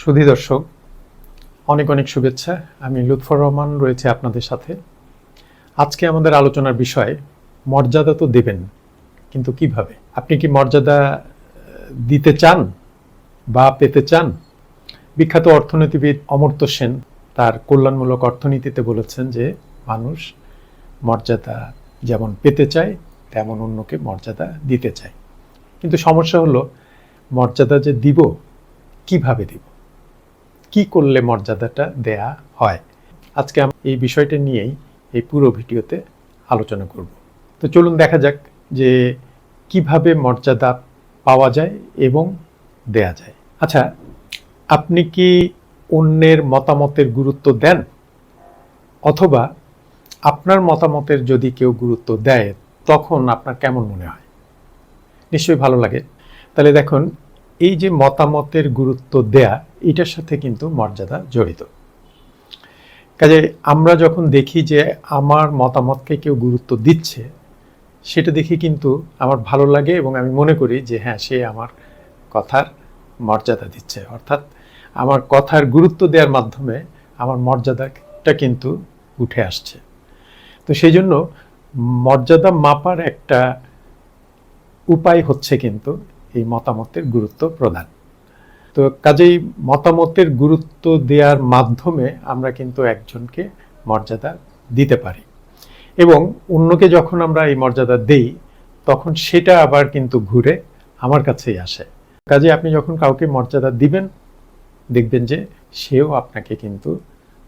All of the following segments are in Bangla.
সুধী দর্শক, অনেক অনেক শুভেচ্ছা। আমি লুৎফর রহমান রয়েছে আপনাদের সাথে। আজকে আমাদের আলোচনার বিষয়, মর্যাদা তো দেবেন, কিন্তু কীভাবে? আপনি কি মর্যাদা দিতে চান বা পেতে চান? বিখ্যাত অর্থনীতিবিদ অমর্ত্য সেন তার কল্যাণমূলক অর্থনীতিতে বলেছেন যে, মানুষ মর্যাদা যেমন পেতে চায়, তেমন অন্যকে মর্যাদা দিতে চায়। কিন্তু সমস্যা হলো, মর্যাদা যে দিব, কীভাবে দিব? কি করলে মর্যাদাটা দেয়া হয়? আজকে আমি এই বিষয়টা নিয়েই এই পুরো ভিডিওতে আলোচনা করব। তো চলুন দেখা যাক যে কীভাবে মর্যাদা পাওয়া যায় এবং দেয়া যায়। আচ্ছা আপনি কি অন্যের মতামতের গুরুত্ব দেন? অথবা আপনার মতামতের যদি কেউ গুরুত্ব দেয়, তখন আপনার কেমন মনে হয়? নিশ্চয়ই ভালো লাগে। তাহলে দেখুন এই যে মতামতের গুরুত্ব দেয়া, এটার সাথে কিন্তু মর্যাদা জড়িত। কাজে আমরা যখন দেখি যে আমার মতামতকে কেউ গুরুত্ব দিচ্ছে, সেটা দেখে কিন্তু আমার ভালো লাগে এবং আমি মনে করি যে হ্যাঁ সে আমার কথার মর্যাদা দিচ্ছে। অর্থাৎ আমার কথার গুরুত্ব দেওয়ার মাধ্যমে আমার মর্যাদাটা কিন্তু উঠে আসছে। তো সেই জন্য মর্যাদা মাপার একটা উপায় হচ্ছে কিন্তু এই মতামতের গুরুত্ব প্রদান। তো কাজেই মতামতের গুরুত্ব দেওয়ার মাধ্যমে আমরা কিন্তু একজনকে মর্যাদা দিতে পারি। এবং অন্যকে যখন আমরা এই মর্যাদা দেই, তখন সেটা আবার কিন্তু ঘুরে আমার কাছেই আসে। কাজে আপনি যখন কাউকে মর্যাদা দিবেন, দেখবেন যে সেও আপনাকে কিন্তু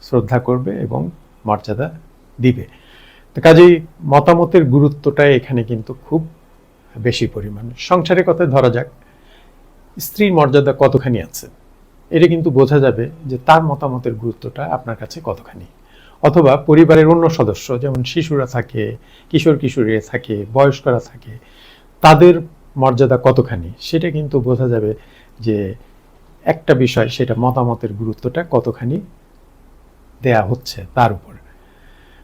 শ্রদ্ধা করবে এবং মর্যাদা দিবে। কাজেই মতামতের গুরুত্বটা এখানে কিন্তু খুব বেশি পরিমাণ। সংসারের কথা ধরা যাক, স্ত্রীর মর্যাদা কতখানি আছে? এটা কিন্তু বোঝা যাবে যে তার মতামতের গুরুত্বটা আপনার কাছে কতখানি। অথবা পরিবারের অন্য সদস্য, যেমন শিশুরা থাকে, কিশোর কিশোরীরা থাকে, বয়স্করা থাকে, তাদের মর্যাদা কতখানি? সেটা কিন্তু বোঝা যাবে যে একটা বিষয়, সেটা মতামতের গুরুত্বটা কতখানি দেয়া হচ্ছে তার উপর।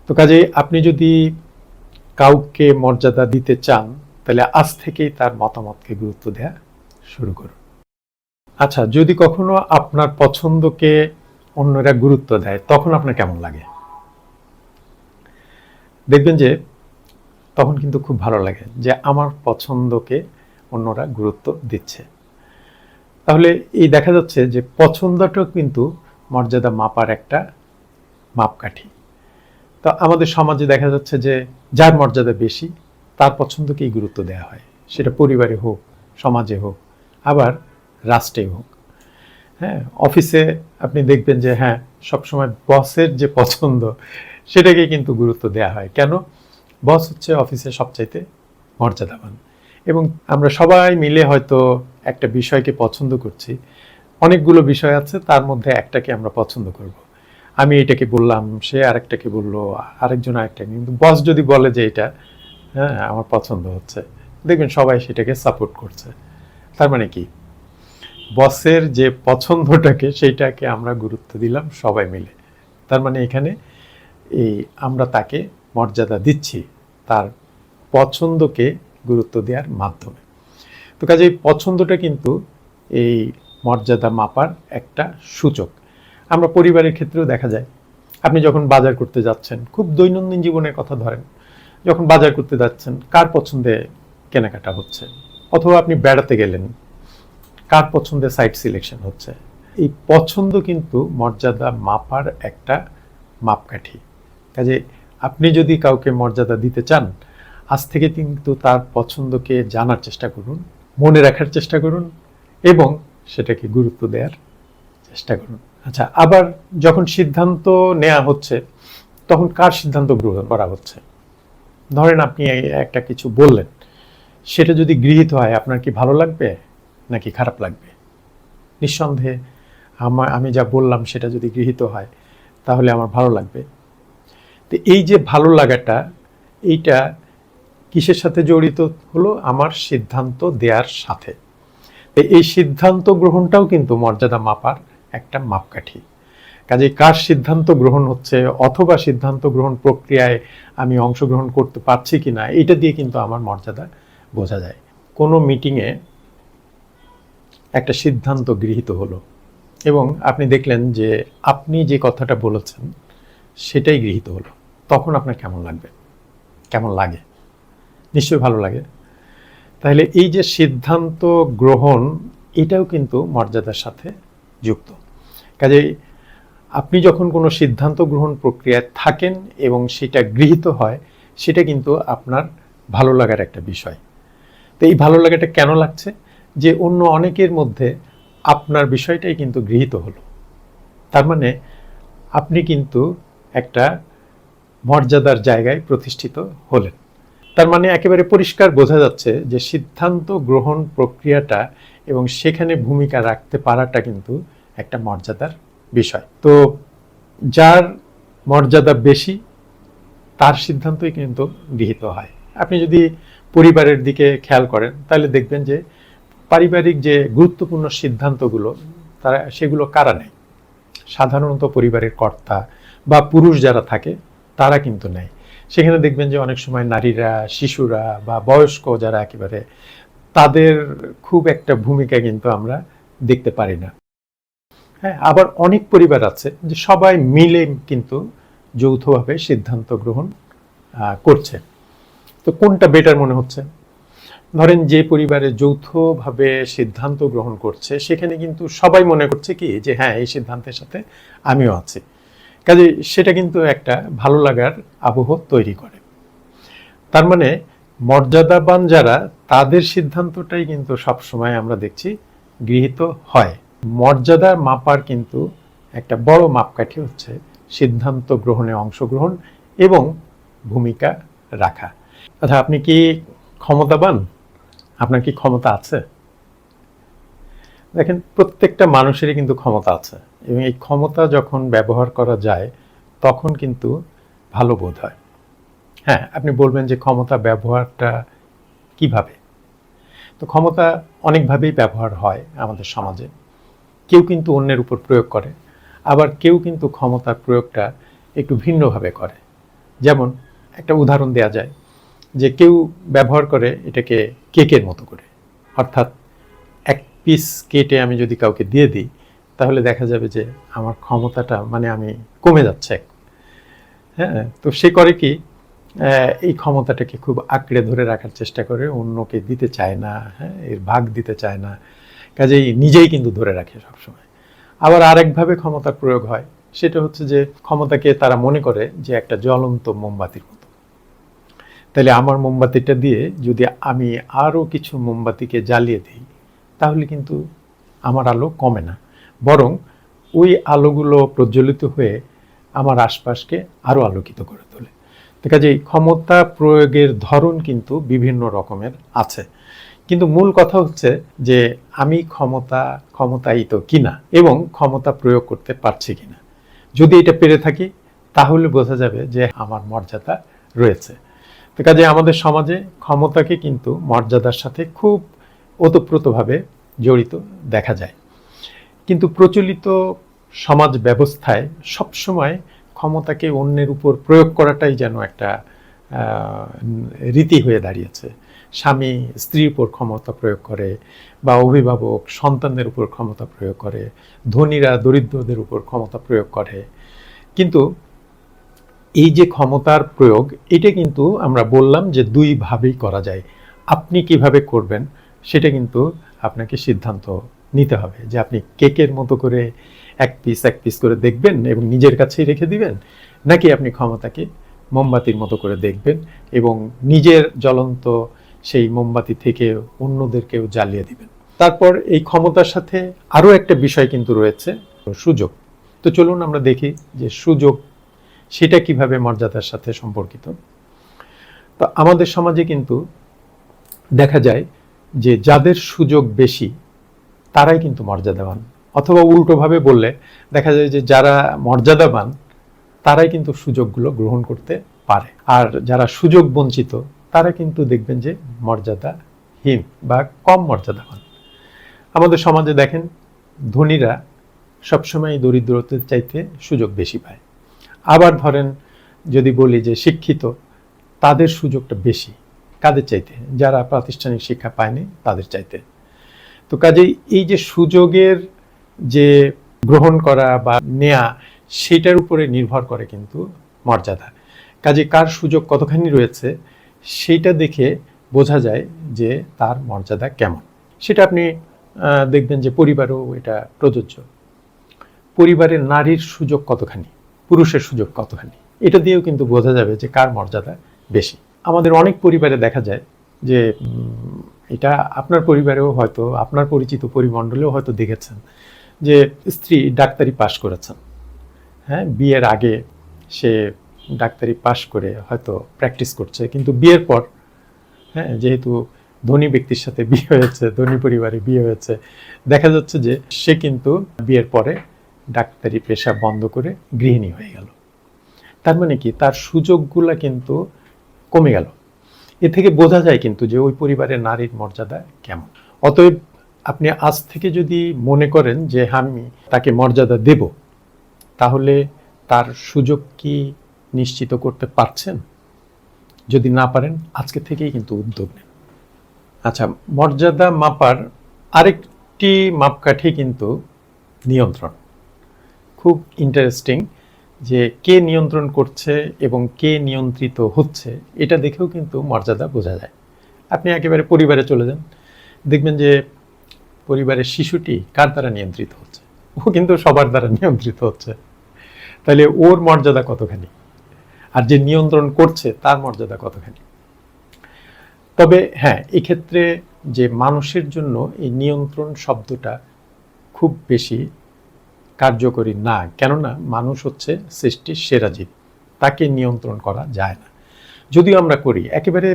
তো কাজে আপনি যদি কাউকে মর্যাদা দিতে চান তাহলে আজ থেকেই তার মতামতকে গুরুত্ব দেয়া শুরু করুন। আচ্ছা যদি কখনো আপনার পছন্দকে অন্যরা গুরুত্ব দেয়, তখন আপনার কেমন লাগে? দেখবেন যে, তখন কিন্তু খুব ভালো লাগে যে, আমার পছন্দকে অন্যরা গুরুত্ব দিচ্ছে। তাহলে এই দেখা যাচ্ছে যে, পছন্দটাও কিন্তু মর্যাদা মাপার একটা মাপকাঠি। তো আমাদের সমাজে দেখা যাচ্ছে যে, যার মর্যাদা বেশি তার পছন্দকেই গুরুত্ব দেওয়া হয়। সেটা পরিবারে হোক, সমাজে হোক, আবার রাষ্ট্রে হোক। হ্যাঁ অফিসে আপনি দেখবেন যে হ্যাঁ সবসময় বসের যে পছন্দ, সেটাকে কিন্তু গুরুত্ব দেওয়া হয়। কেন? বস হচ্ছে অফিসে সবচাইতে মর্যাদাবান। এবং আমরা সবাই মিলে হয়তো একটা বিষয়কে পছন্দ করছি। অনেকগুলো বিষয় আছে, তার মধ্যে একটাকে আমরা পছন্দ করব। আমি এটাকে বললাম, সে আরেকটাকে বলল, আরেকজন আরেকটাকে কিন্তু বস যদি বলে যে এটা হ্যাঁ আমার পছন্দ হচ্ছে। দেখবেন সবাই সেটাকে সাপোর্ট করছে। তার মানে কি? বসের যে পছন্দটাকে, সেইটাকে আমরা গুরুত্ব দিলাম সবাই মিলে। তার মানে এখানে এই আমরা তাকে মর্যাদা দিচ্ছি তার পছন্দকে গুরুত্ব দেওয়ার মাধ্যমে। তো কাজে এই পছন্দটা কিন্তু এই মর্যাদা মাপার একটা সূচক। আমরা পরিবারের ক্ষেত্রেও দেখা যায়। আপনি যখন বাজার করতে যাচ্ছেন, খুব দৈনন্দিন জীবনের কথা ধরেন যখন বাজার করতে যাচ্ছেন, কার পছন্দে কেনাকাটা হচ্ছে? অথবা আপনি বেড়াতে গেলেন, কার পছন্দে সাইট সিলেকশন হচ্ছে? এই পছন্দ কিন্তু মর্যাদা মাপার একটা মাপকাঠি। কাজে আপনি যদি কাউকে মর্যাদা দিতে চান, আজ থেকে কিন্তু তার পছন্দকে জানার চেষ্টা করুন, মনে রাখার চেষ্টা করুন, এবং সেটাকে গুরুত্ব দেওয়ার চেষ্টা করুন। আচ্ছা আবার যখন সিদ্ধান্ত নেওয়া হচ্ছে, তখন কার সিদ্ধান্ত গ্রহণ করা হচ্ছে? ধরেন আপনি একটা কিছু বললেন, সেটা যদি গৃহীত হয়, আপনার কি ভালো লাগবে নাকি খারাপ লাগবে? নিঃসন্দেহে আমার আমি যা বললাম সেটা যদি গৃহীত হয়, তাহলে আমার ভালো লাগবে। তো এই যে ভালো লাগাটা, এইটা কিসের সাথে জড়িত হলো? আমার সিদ্ধান্ত দেওয়ার সাথে। এই সিদ্ধান্ত গ্রহণটাও কিন্তু মর্যাদা মাপার একটা মাপকাঠি। কাজে কার সিদ্ধান্ত গ্রহণ হচ্ছে অথবা সিদ্ধান্ত গ্রহণ প্রক্রিয়ায় আমি অংশগ্রহণ করতে পারছি কি না এটা দিয়ে কিন্তু আমার মর্যাদা বোঝা যায়। কোনো মিটিংয়ে একটা সিদ্ধান্ত গৃহীত হলো এবং আপনি দেখলেন যে আপনি যে কথাটা বলেছেন সেটাই গৃহীত হলো, তখন আপনার কেমন লাগবে? কেমন লাগে? নিশ্চয়ই ভালো লাগে। তাহলে এই যে সিদ্ধান্ত গ্রহণ, এটাও কিন্তু মর্যাদার সাথে যুক্ত। কাজেই আপনি যখন কোনো সিদ্ধান্ত গ্রহণ প্রক্রিয়ায় থাকেন এবং সেটা গৃহীত হয়, সেটা কিন্তু আপনার ভালো লাগার একটা বিষয়। তো এই ভালো লাগাটা কেন লাগছে? যে অন্য অনেকের মধ্যে আপনার বিষয়টাই কিন্তু গৃহীত হলো। তার মানে আপনি কিন্তু একটা মর্যাদার জায়গায় প্রতিষ্ঠিত হলেন। তার মানে একেবারে পরিষ্কার বোঝা যাচ্ছে যে সিদ্ধান্ত গ্রহণ প্রক্রিয়াটা এবং সেখানে ভূমিকা রাখতে পারাটা কিন্তু একটা মর্যাদার বিষয়। তো যার মর্যাদা বেশি, তার সিদ্ধান্তই কিন্তু গৃহীত হয়। আপনি যদি পরিবারের দিকে খেয়াল করেন, তাহলে দেখবেন যে পারিবারিক যে গুরুত্বপূর্ণ সিদ্ধান্তগুলো, তারা সেগুলো কারা নেয়? সাধারণত পরিবারের কর্তা বা পুরুষ যারা থাকে, তারা কিন্তু নেয়। সেখানে দেখবেন যে অনেক সময় নারীরা, শিশুরা বা বয়স্ক যারা একেবারে, তাদের খুব একটা ভূমিকা কিন্তু আমরা দেখতে পারি না। হ্যাঁ আবার অনেক পরিবার আছে যে সবাই মিলে কিন্তু যৌথভাবে সিদ্ধান্ত গ্রহণ করছে। তো কোনটা বেটার মনে হচ্ছে? ধরেন যে পরিবারে যৌথভাবে সিদ্ধান্ত গ্রহণ করছে, সেখানে কিন্তু সবাই মনে করছে কি, যে হ্যাঁ এই সিদ্ধান্তের সাথে আমিও আছি। কাজে সেটা কিন্তু একটা ভালো লাগার আবহ তৈরি করে। তার মানে মর্যাদাবান যারা, তাদের সিদ্ধান্তটাই কিন্তু সবসময় আমরা দেখছি গৃহীত হয়। মর্যাদার মাপার কিন্তু একটা বড় মাপকাঠি হচ্ছে সিদ্ধান্ত গ্রহণে অংশগ্রহণ এবং ভূমিকা রাখা। আচ্ছা আপনি কি ক্ষমতাবান? আপনার কি ক্ষমতা আছে? দেখেন, প্রত্যেকটা মানুষেরই কিন্তু ক্ষমতা আছে এবং এই ক্ষমতা যখন ব্যবহার করা যায়, তখন কিন্তু ভালো বোধ হয়। হ্যাঁ আপনি বলবেন যে ক্ষমতা ব্যবহারটা কীভাবে? তো ক্ষমতা অনেকভাবেই ব্যবহার হয় আমাদের সমাজে। কেউ কিন্তু অন্যের উপর প্রয়োগ করে, আবার কেউ কিন্তু ক্ষমতার প্রয়োগটা একটু ভিন্নভাবে করে। যেমন একটা উদাহরণ দেয়া যায় যে কেউ ব্যবহার করে এটাকে কেকের মতো করে। অর্থাৎ এক পিস কেটে আমি যদি কাউকে দিয়ে দিই, তাহলে দেখা যাবে যে আমার ক্ষমতাটা মানে আমি কমে যাচ্ছে। হ্যাঁ তো সে করে কি এই ক্ষমতাটাকে খুব আঁকড়ে ধরে রাখার চেষ্টা করে, অন্যকে দিতে চায় না হ্যাঁ এর ভাগ দিতে চায় না। কাজেই নিজেই কিন্তু ধরে রাখে সবসময়। আবার আরেকভাবে ক্ষমতার প্রয়োগ হয়, সেটা হচ্ছে যে ক্ষমতাকে তারা মনে করে যে একটা জ্বলন্ত মোমবাতির মতো। তাহলে আমার মোমবাতিটা দিয়ে যদি আমি আরও কিছু মোমবাতিকে জ্বালিয়ে দিই, তাহলে কিন্তু আমার আলো কমে না। বরং ওই আলোগুলো প্রজ্বলিত হয়ে আমার আশপাশকে আরও আলোকিত করে তোলে। তো কাজেই ক্ষমতা প্রয়োগের ধরন কিন্তু বিভিন্ন রকমের আছে। কিন্তু মূল কথা হচ্ছে যে আমি ক্ষমতা, ক্ষমতায়িত কিনা এবং ক্ষমতা প্রয়োগ করতে পারছি কিনা। যদি এটা পেরে থাকি, তাহলে বোঝা যাবে যে আমার মর্যাদা রয়েছে। তো কাজে আমাদের সমাজে ক্ষমতাকে কিন্তু মর্যাদার সাথে খুব ওতপ্রোতভাবে জড়িত দেখা যায়। কিন্তু প্রচলিত সমাজ ব্যবস্থায় সবসময় ক্ষমতাকে অন্যের উপর প্রয়োগ করাটাই যেন একটা রীতি হয়ে দাঁড়িয়েছে। স্বামী স্ত্রীর উপর ক্ষমতা প্রয়োগ করে বা অভিভাবক সন্তানদের উপর ক্ষমতা প্রয়োগ করে, ধনীরা দরিদ্রদের উপর ক্ষমতা প্রয়োগ করে। কিন্তু এই যে ক্ষমতার প্রয়োগ, এটা কিন্তু আমরা বললাম যে দুইভাবেই করা যায়। আপনি কীভাবে করবেন, সেটা কিন্তু আপনাকে সিদ্ধান্ত নিতে হবে যে আপনি কেকের মতো করে এক পিস এক পিস করে দেখবেন এবং নিজের কাছেই রেখে দিবেন, নাকি আপনি ক্ষমতাকে মোমবাতির মতো করে দেখবেন এবং নিজের জ্বলন্ত সেই মোমবাতি থেকে অন্যদেরকেও জ্বালিয়ে দিবেন। তারপর এই ক্ষমতার সাথে আরও একটা বিষয় কিন্তু রয়েছে, সুযোগ। তো চলুন আমরা দেখি যে সুযোগ সেটা কীভাবে মর্যাদার সাথে সম্পর্কিত। তো আমাদের সমাজে কিন্তু দেখা যায় যে যাদের সুযোগ বেশি, তারাই কিন্তু মর্যাদাবান। অথবা উল্টোভাবে বললে, দেখা যায় যে যারা মর্যাদাবান, তারাই কিন্তু সুযোগগুলো গ্রহণ করতে পারে। আর যারা সুযোগ বঞ্চিত তারা কিন্তু দেখবেন যে মর্যাদাহীন বা কম মর্যাদাবান আমাদের সমাজে দেখেন, ধনীরা সবসময় দরিদ্রদের চাইতে সুযোগ বেশি পায়। আবার ধরেন, যদি বলি যে শিক্ষিত, তাদের সুযোগটা বেশি। কাদের চাইতে? যারা প্রাতিষ্ঠানিক শিক্ষা পায়নি, তাদের চাইতে। তো কাজেই এই যে সুযোগের যে গ্রহণ করা বা নেয়া, সেটার উপরে নির্ভর করে কিন্তু মর্যাদা। কাজে কার সুযোগ কতখানি রয়েছে সেইটা দেখে বোঝা যায় যে তার মর্যাদা কেমন। সেটা আপনি দেখবেন যে পরিবারেও এটা প্রযোজ্য। পরিবারের নারীর সুযোগ কতখানি, পুরুষের সুযোগ কতখানি, এটা দিয়েও কিন্তু বোঝা যাবে যে কার মর্যাদা বেশি। আমাদের অনেক পরিবারে দেখা যায় যে এটা আপনার পরিবারেও হয়তো, আপনার পরিচিত পরিমণ্ডলেও হয়তো দেখেছেন যে স্ত্রী ডাক্তারি পাশ করেছেন। হ্যাঁ বিয়ের আগে সে ডাক্তারি পাশ করে হয়তো প্র্যাকটিস করছে। কিন্তু বিয়ের পর হ্যাঁ যেহেতু ধনী ব্যক্তির সাথে বিয়ে হয়েছে, ধনী পরিবারে বিয়ে হয়েছে, দেখা যাচ্ছে যে সে কিন্তু বিয়ের পরে ডাক্তারি পেশা বন্ধ করে গৃহিণী হয়ে গেল। তার মানে কি? তার সুযোগগুলা কিন্তু কমে গেল। এ থেকে বোঝা যায় কিন্তু যে ওই পরিবারের নারীর মর্যাদা কেমন। অতএব আপনি আজ থেকে যদি মনে করেন যে আমি তাকে মর্যাদা দেব, তাহলে তার সুযোগ কি নিশ্চিত করতে পারছেন? যদি না পারেন, আজকে থেকেই কিন্তু উদ্যোগ নেন। আচ্ছা মর্যাদা মাপার আরেকটি মাপকাঠি কিন্তু নিয়ন্ত্রণ। খুব ইন্টারেস্টিং যে কে নিয়ন্ত্রণ করছে এবং কে নিয়ন্ত্রিত হচ্ছে, এটা দেখেও কিন্তু মর্যাদা বোঝা যায়। আপনি একেবারে পরিবারে চলে যান, দেখবেন যে পরিবারের শিশুটি কার দ্বারা নিয়ন্ত্রিত হচ্ছে? ও কিন্তু সবার দ্বারা নিয়ন্ত্রিত হচ্ছে। তাহলে ওর মর্যাদা কতখানি? আর যে নিয়ন্ত্রণ করছে, তার মর্যাদা কতখানি? তবে হ্যাঁ এক্ষেত্রে যে মানুষের জন্য এই নিয়ন্ত্রণ শব্দটা খুব বেশি কার্যকরী না, কেননা মানুষ হচ্ছে সৃষ্টির সেরা জীব, তাকে নিয়ন্ত্রণ করা যায় না। যদিও আমরা করি, একেবারে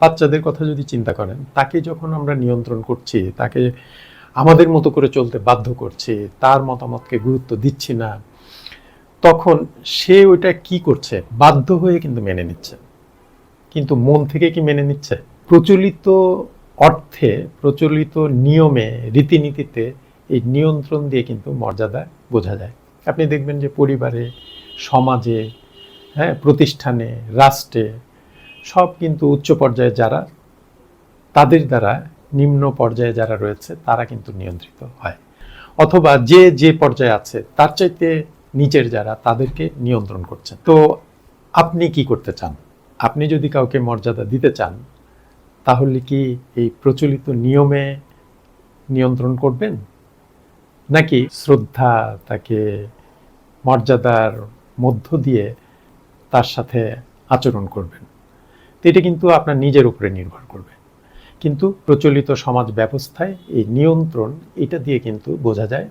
বাচ্চাদের কথা যদি চিন্তা করেন, তাকে যখন আমরা নিয়ন্ত্রণ করছি, তাকে আমাদের মতো করে চলতে বাধ্য করছি, তার মতামতকে গুরুত্ব দিচ্ছি না তখন সে ওইটা কি করছে? বাধ্য হয়ে কিন্তু মেনে নিচ্ছে। কিন্তু মন থেকে কি মেনে নিচ্ছে? প্রচলিত অর্থে, প্রচলিত নিয়মে, রীতিনীতিতে এই নিয়ন্ত্রণ দিয়ে কিন্তু মর্যাদা বোঝা যায়। আপনি দেখবেন যে পরিবারে, সমাজে হ্যাঁ প্রতিষ্ঠানে, রাষ্ট্রে সব কিন্তু উচ্চ পর্যায়ে যারা, তাদের দ্বারা নিম্ন পর্যায়ে যারা রয়েছে, তারা কিন্তু নিয়ন্ত্রিত হয়। অথবা যে যে পর্যায়ে আছে, তার চাইতে নিচের যারা, তাদেরকে নিয়ন্ত্রণ করছে তো আপনি কি করতে চান? আপনি যদি কাউকে মর্যাদা দিতে চান, তাহলে কি এই প্রচলিত নিয়মে নিয়ন্ত্রণ করবেন? নাকি শ্রদ্ধা তাকে মর্যাদার মধ্য দিয়ে তার সাথে আচরণ করবেন? তো এটা কিন্তু আপনার নিজের উপরে নির্ভর করবে। কিন্তু প্রচলিত সমাজ ব্যবস্থায় এই নিয়ন্ত্রণ, এটা দিয়ে কিন্তু বোঝা যায়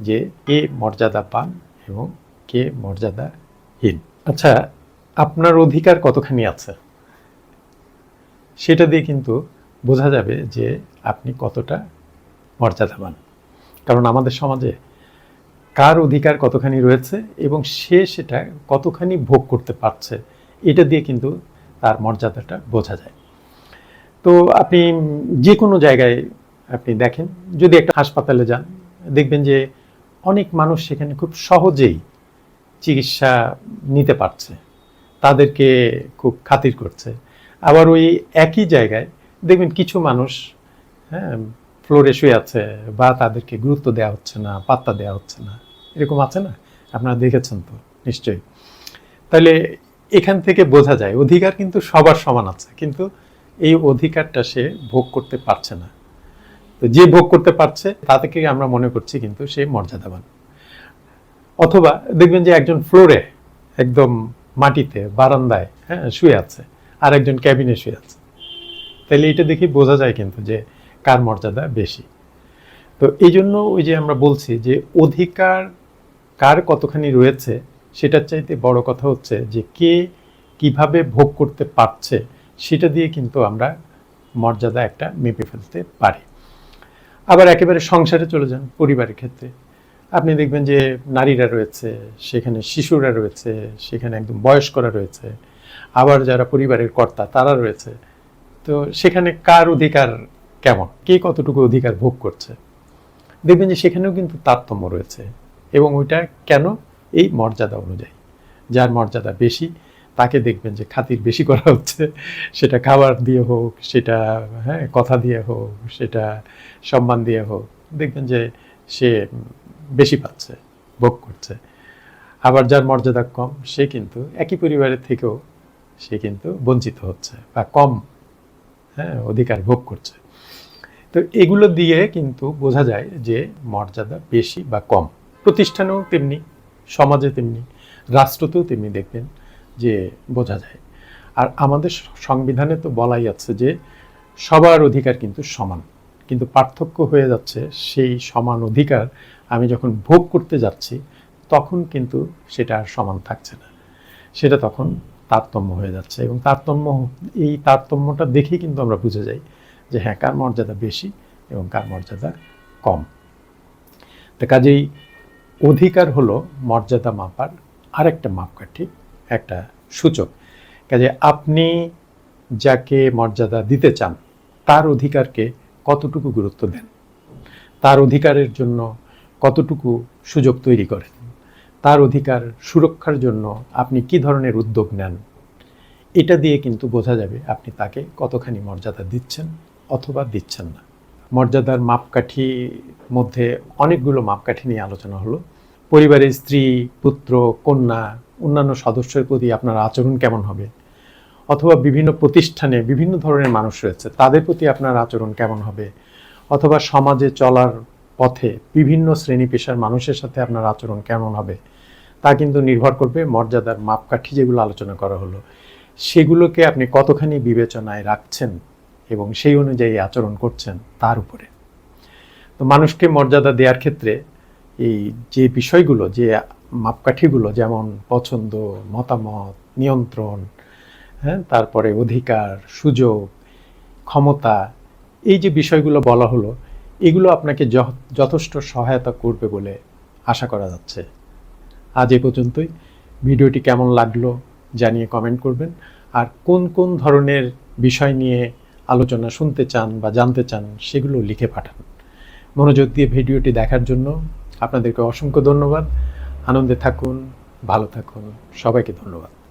যে এ মর্যাদা পান এবং কে মর্যাদাহীন। আচ্ছা আপনার অধিকার কতখানি আছে? সেটা দিয়ে কিন্তু বোঝা যাবে যে আপনি কতটা মর্যাদাবান। কারণ আমাদের সমাজে কার অধিকার কতখানি রয়েছে এবং সে সেটা কতখানি ভোগ করতে পারছে, এটা দিয়ে কিন্তু তার মর্যাদাটা বোঝা যায়। তো আপনি যে কোনো জায়গায় আপনি দেখেন, যদি একটা হাসপাতালে যান, দেখবেন যে অনেক মানুষ সেখানে খুব সহজেই চিকিৎসা নিতে পারছে। তাদেরকে খুব খাতির করছে। আবার ওই একই জায়গায় দেখবেন কিছু মানুষ হ্যাঁ ফ্লোরে শুয়ে আছে বা তাদেরকে গুরুত্ব দেওয়া হচ্ছে না, পাত্তা দেওয়া হচ্ছে না। এরকম আছে না? আপনারা দেখেছেন তো, নিশ্চয়ই। তাহলে এখান থেকে বোঝা যায়, অধিকার কিন্তু সবার সমান আছে, কিন্তু এই অধিকারটা সে ভোগ করতে পারছে না। তো যে ভোগ করতে পারছে, তা থেকে আমরা মনে করছি কিন্তু সে মর্যাদাবান। অথবা দেখবেন যে একজন ফ্লোরে একদম মাটিতে, বারান্দায় হ্যাঁ শুয়ে আছে আর একজন ক্যাবিনে শুয়ে আছে। তাহলে এটা দেখে বোঝা যায় কিন্তু যে কার মর্যাদা বেশি। তো এই জন্য ওই যে আমরা বলছি যে অধিকার কার কতখানি রয়েছে, সেটার চাইতে বড় কথা হচ্ছে যে কে কীভাবে ভোগ করতে পারছে, সেটা দিয়ে কিন্তু আমরা মর্যাদা একটা মেপে ফেলতে পারি। আবার একেবারে সংসারে চলে যান পরিবারের ক্ষেত্রে। আপনি দেখবেন যে নারীরা রয়েছে, সেখানে শিশুরা রয়েছে, সেখানে একদম বয়স্করা রয়েছে, আবার যারা পরিবারের কর্তা তারা রয়েছে। তো সেখানে কার অধিকার কেমন? কে কতটুকু অধিকার ভোগ করছে? দেখবেন যে সেখানেও কিন্তু তারতম্য রয়েছে এবং ওইটা কেন? এই মর্যাদা অনুযায়ী। যার মর্যাদা বেশি তাকে দেখবেন যে খাতির বেশি করা হচ্ছে। সেটা খাবার দিয়ে হোক, সেটা হ্যাঁ কথা দিয়ে হোক, সেটা সম্মান দিয়ে হোক, দেখবেন যে সে বেশি পাচ্ছে, ভোগ করছে। আবার যার মর্যাদা কম, সে কিন্তু একই পরিবারের থেকেও সে কিন্তু বঞ্চিত হচ্ছে বা কম হ্যাঁ অধিকার ভোগ করছে। তো এগুলো দিয়ে কিন্তু বোঝা যায় যে মর্যাদা বেশি বা কম। প্রতিষ্ঠানেও তেমনি, সমাজে তেমনি, রাষ্ট্রতেও তেমনি দেখবেন যে বোঝা যায়। আর আমাদের সংবিধানে তো বলাই আছে যে সবার অধিকার কিন্তু সমান। কিন্তু পার্থক্য হয়ে যাচ্ছে সেই সমান অধিকার আমি যখন ভোগ করতে যাচ্ছি, তখন কিন্তু সেটা আর সমান থাকছে না। সেটা তখন তারতম্য হয়ে যাচ্ছে এবং তারতম্য, এই তারতম্যটা দেখেই কিন্তু আমরা বুঝে যাই যে হ্যাঁ কার মর্যাদা বেশি এবং কার মর্যাদা কম। তো কাজেই অধিকার হলো মর্যাদা মাপার আরেকটা মাপকাঠি। একটা সূচক। কাজে আপনি যাকে মর্যাদা দিতে চান, তার অধিকারকে কতটুকু গুরুত্ব দেন? তার অধিকারের জন্য কতটুকু সুযোগ তৈরি করেন? তার অধিকার সুরক্ষার জন্য আপনি কি ধরনের উদ্যোগ নেন? এটা দিয়ে কিন্তু বোঝা যাবে আপনি তাকে কতখানি মর্যাদা দিচ্ছেন অথবা দিচ্ছেন না। মর্যাদার মাপকাঠি মধ্যে অনেকগুলো মাপকাঠি নিয়ে আলোচনা হলো। পরিবারের স্ত্রী, পুত্র, কন্যা অন্যান্য সদস্যের প্রতি আপনার আচরণ কেমন হবে? অথবা বিভিন্ন প্রতিষ্ঠানে বিভিন্ন ধরনের মানুষ রয়েছে, তাদের প্রতি আপনার আচরণ কেমন হবে? অথবা সমাজে চলার পথে বিভিন্ন শ্রেণি পেশার মানুষের সাথে আপনার আচরণ কেমন হবে? তা কিন্তু নির্ভর করবে মর্যাদার মাপকাঠি যেগুলো আলোচনা করা হলো। সেগুলোকে আপনি কতখানি বিবেচনায় রাখছেন এবং সেই অনুযায়ী আচরণ করছেন তার উপরে। তো মানুষকে মর্যাদা দেওয়ার ক্ষেত্রে এই যে বিষয়গুলো, যে মাপকাঠিগুলো, যেমন পছন্দ, মতামত, নিয়ন্ত্রণ হ্যাঁ তারপরে অধিকার, সুযোগ, ক্ষমতা, এই যে বিষয়গুলো বলা হলো, এগুলো আপনাকে যথেষ্ট সহায়তা করবে বলে আশা করা যাচ্ছে। আজ এ পর্যন্তই। ভিডিওটি কেমন লাগল জানিয়ে কমেন্ট করবেন। আর কোন কোন ধরনের বিষয় নিয়ে আলোচনা শুনতে চান বা জানতে চান, সেগুলো লিখে পাঠান। মনোযোগ দিয়ে ভিডিওটি দেখার জন্য আপনাদেরকে অসংখ্য ধন্যবাদ। আনন্দে থাকুন ভালো থাকুন। সবাইকে ধন্যবাদ।